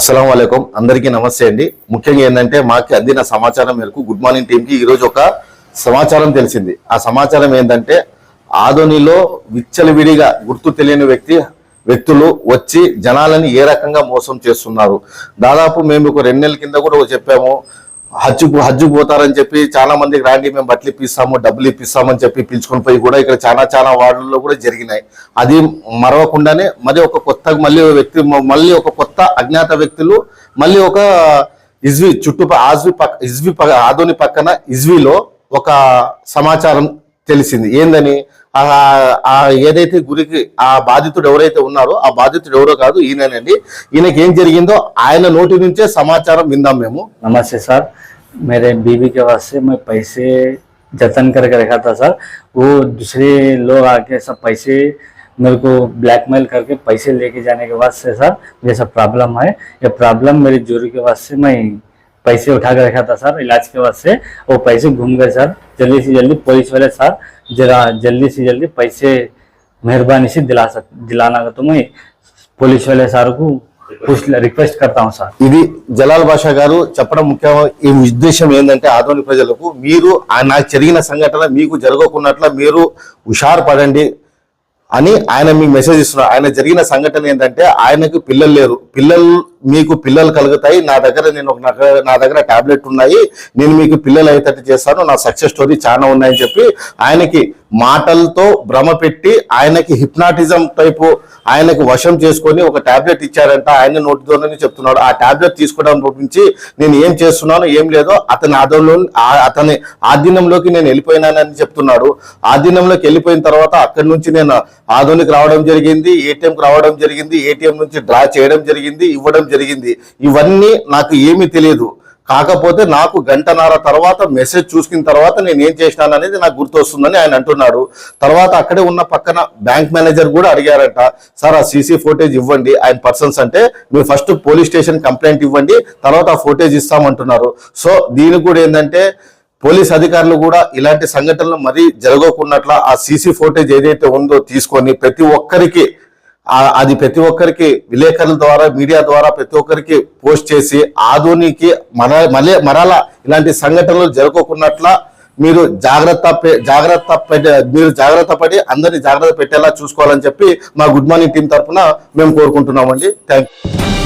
అస్సలం వాలేకుం అందరికీ నమస్తే అండి. ముఖ్యంగా ఏంటంటే మాకు అందిన సమాచారం మేరకు గుడ్ మార్నింగ్ టీంకి ఈరోజు ఒక సమాచారం తెలిసింది. ఆ సమాచారం ఏంటంటే ఆదోనిలో విచ్చలవిడిగా గుర్తు తెలియని వ్యక్తి వ్యక్తులు వచ్చి జనాలని ఏ రకంగా మోసం చేస్తున్నారు? దాదాపు మేము ఒక రెండు నెలల కింద కూడా చెప్పాము. హజ్జు హజ్జు పోతారని చెప్పి చాలా మందికి రాండి మేము బట్టలు ఇప్పిస్తాము డబ్బులు ఇప్పిస్తామని చెప్పి పిలుచుకొని పోయి కూడా ఇక్కడ చాలా చాలా వార్డుల్లో కూడా జరిగినాయి. అది మరవకుండానే మరి ఒక కొత్త మళ్ళీ వ్యక్తి మళ్ళీ ఒక కొత్త అజ్ఞాత వ్యక్తులు మళ్ళీ ఒక ఇజ్వి చుట్టూ ఆజ్వి పక్క ఇజ్వి ఆదోని పక్కన ఇజ్విలో ఒక సమాచారం తెలిసింది ఏందని ఆ ఆ ఏదైతే గురికి ఆ బాధితుడు ఎవరైతే ఉన్నారో ఆ బాధితుడు ఎవరో కాదు ఈయననండి ఈయనకి ఏం జరిగిందో ఆయన నోటి నుంచే సమాచారం విందాం మేము नमस्ते सर मेरे बीवी के वास्ते मैं पैसे जतन करके रखा था सर वो दूसरे लोग आके सब पैसे मेरे को ब्लैकमेल करके पैसे लेके जाने के वास्ते सर ये सब प्रॉब्लम है ये प्रॉब्लम मेरी जोरी के वास्ते मैं पैसे उठा कर रखा था सर इलाज के वास्ते वो पैसे घूम गए सर जल्दी से जल्दी पुलिस वाले सर जरा जल्दी से जल्दी पैसे मेहरबानी से दिला सक दिलाना का तो मैं पुलिस वाले सर को कुछ रिक्वेस्ट करता हूँ सर ఇది జలాల్ బాషా గారు చెప్పడం ముఖ్య ఈ ఉద్దేశం ఏంటంటే ఆధునిక ప్రజలకు మీరు ఆ నాకు జరిగిన సంఘటన మీకు జరగకున్నట్ల మీరు హుషారు పడండి అని ఆయన మీకు మెసేజ్ ఇస్తున్నారు ఆయన జరిగిన సంఘటన ఏంటంటే ఆయనకు పిల్లలు లేరు పిల్లలు మీకు పిల్లలు కలుగుతాయి. నా దగ్గర నేను ఒక నా- నా దగ్గర టాబ్లెట్ ఉన్నాయి. నేను మీకు పిల్లలు అయ్యేటట్టు చేస్తాను. నా సక్సెస్ స్టోరీ చాలా ఉన్నాయని చెప్పి ఆయనకి మాటలతో భ్రమ పెట్టి ఆయనకి హిప్నాటిజం టైపు ఆయనకి వశం చేసుకొని ఒక టాబ్లెట్ ఇచ్చారంట. ఆయన నోటితోనే చెప్తున్నాడు. ఆ టాబ్లెట్ తీసుకోవడం గురించి నేను ఏం చేస్తున్నాను ఏం లేదో అతని ఆదంలో అతని ఆధీనంలోకి నేను వెళ్ళిపోయినానని చెప్తున్నాడు. ఆధీనంలోకి వెళ్ళిపోయిన తర్వాత అక్కడి నుంచి నేను ఆధునికి రావడం జరిగింది. ఏటీఎంకి రావడం జరిగింది. ఏటీఎం నుంచి డ్రా చేయడం జరిగింది. ఇవ్వడం జరిగింది. ఇవన్నీ నాకు ఏమీ తెలియదు. కాకపోతే నాకు గంటన్నర తర్వాత మెసేజ్ చూసుకున్న తర్వాత నేను ఏం చేసినాను అనేది నాకు గుర్తొస్తుందని ఆయన అంటున్నాడు. తర్వాత అక్కడే ఉన్న పక్కన బ్యాంక్ మేనేజర్ కూడా అడిగారట సార్ ఆ సీసీ ఫోటేజ్ ఇవ్వండి ఆయన పర్సన్స్ అంటే మీరు ఫస్ట్ పోలీస్ స్టేషన్ కంప్లైంట్ ఇవ్వండి తర్వాత ఆ ఫోటేజ్ ఇస్తామంటున్నారు. సో దీనికి కూడా ఏంటంటే పోలీస్ అధికారులు కూడా ఇలాంటి సంఘటనలు మరీ జరగకున్నట్ల ఆ సీసీ ఫోటేజ్ ఏదైతే ఉందో తీసుకొని ప్రతి ఒక్కరికి అది ప్రతి ఒక్కరికి విలేకరుల ద్వారా మీడియా ద్వారా ప్రతి ఒక్కరికి పోస్ట్ చేసి ఆధునికి మన మళ్ళీ మరలా ఇలాంటి సంఘటనలు జరగకున్నట్ల మీరు జాగ్రత్త జాగ్రత్త మీరు జాగ్రత్త పడి అందరినీ జాగ్రత్త పెట్టేలా చూసుకోవాలని చెప్పి మా గుడ్ మార్నింగ్ టీం తరఫున మేము కోరుకుంటున్నామండి. Thank you